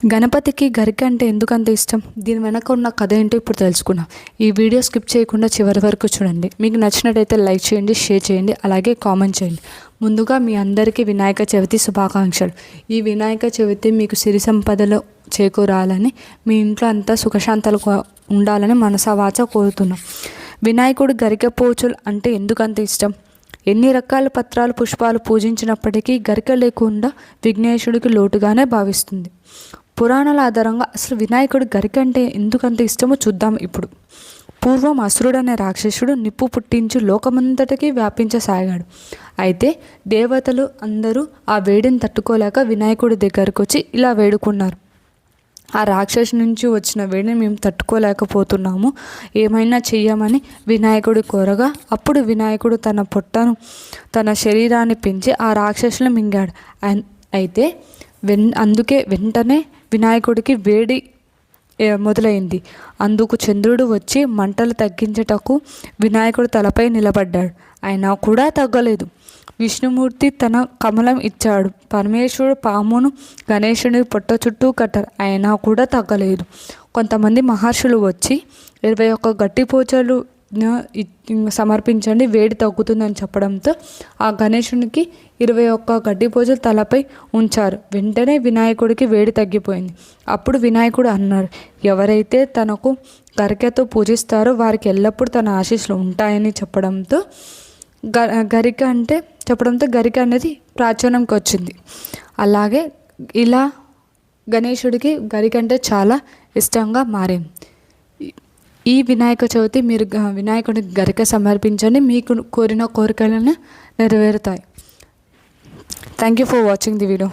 గణపతికి గరిక అంటే ఎందుకంత ఇష్టం? దీని వెనక ఉన్న కథ ఏంటో ఇప్పుడు తెలుసుకున్నాం ఈ వీడియో స్కిప్ చేయకుండా చివరి వరకు చూడండి. మీకు నచ్చినట్టయితే లైక్ చేయండి షేర్ చేయండి అలాగే కామెంట్ చేయండి. ముందుగా మీ అందరికీ వినాయక చవితి శుభాకాంక్షలు. ఈ వినాయక చవితి మీకు సిరి సంపదలు చేకూరాలని మీ ఇంట్లో అంతా సుఖశాంతాలు ఉండాలని మనసావాచ కోరుతున్నాం. వినాయకుడు గరిక పోచులు అంటే ఎందుకంత ఇష్టం? ఎన్ని రకాల పత్రాలు పుష్పాలు పూజించినప్పటికీ గరిక లేకుండా విఘ్నేశుడికి లోటుగానే భావిస్తుంది. పురాణాల ఆధారంగా అసలు వినాయకుడు గరికంటే ఎందుకంత ఇష్టమో చూద్దాం ఇప్పుడు. పూర్వం అసురుడు అనే రాక్షసుడు నిప్పు పుట్టించి లోకమంతటికి వ్యాపించసాగాడు. అయితే దేవతలు అందరూ ఆ వేడిని తట్టుకోలేక వినాయకుడి దగ్గరకు వచ్చి ఇలా వేడుకున్నారు. ఆ రాక్షసు నుంచి వచ్చిన వేడిని మేము తట్టుకోలేకపోతున్నాము. ఏమైనా చెయ్యమని వినాయకుడు కోరగా అప్పుడు వినాయకుడు తన పొట్టను తన శరీరాన్ని పెంచి ఆ రాక్షసుని మింగాడు. అయితే వెన్ అందుకే వెంటనే వినాయకుడికి వేడి మొదలైంది. అందుకు చంద్రుడు వచ్చి మంటలు తగ్గించటకు వినాయకుడు తలపై నిలబడ్డాడు. అయినా కూడా తగ్గలేదు. విష్ణుమూర్తి తన కమలం ఇచ్చాడు. పరమేశ్వరుడు పామును గణేశుని పొట్ట చుట్టూ కట్టారు. అయినా కూడా తగ్గలేదు. కొంతమంది మహర్షులు వచ్చి ఇరవై ఒక్క గట్టి పోచలు సమర్పించండి. వేడి తగ్గుతుందని చెప్పడంతో ఆ గణేశునికి ఇరవై ఒక్క గడ్డి పూజలు తలపై ఉంచారు. వెంటనే వినాయకుడికి వేడి తగ్గిపోయింది. అప్పుడు వినాయకుడు అన్నారు ఎవరైతే తనకు గరికతో పూజిస్తారో వారికి ఎల్లప్పుడూ తన ఆశీస్సులు ఉంటాయని చెప్పడంతో గ గరిక అంటే చెప్పడంతో గరిక అనేది ప్రాచుర్యంకి వచ్చింది. అలాగే ఇలా గణేశుడికి గరిక అంటే చాలా ఇష్టంగా మారింది. ఈ వినాయక చవితి మీరు వినాయకుడికి గరిక సమర్పించండి. మీకు కోరిన కోరికలను నెరవేరుతాయి. Thank you for watching the video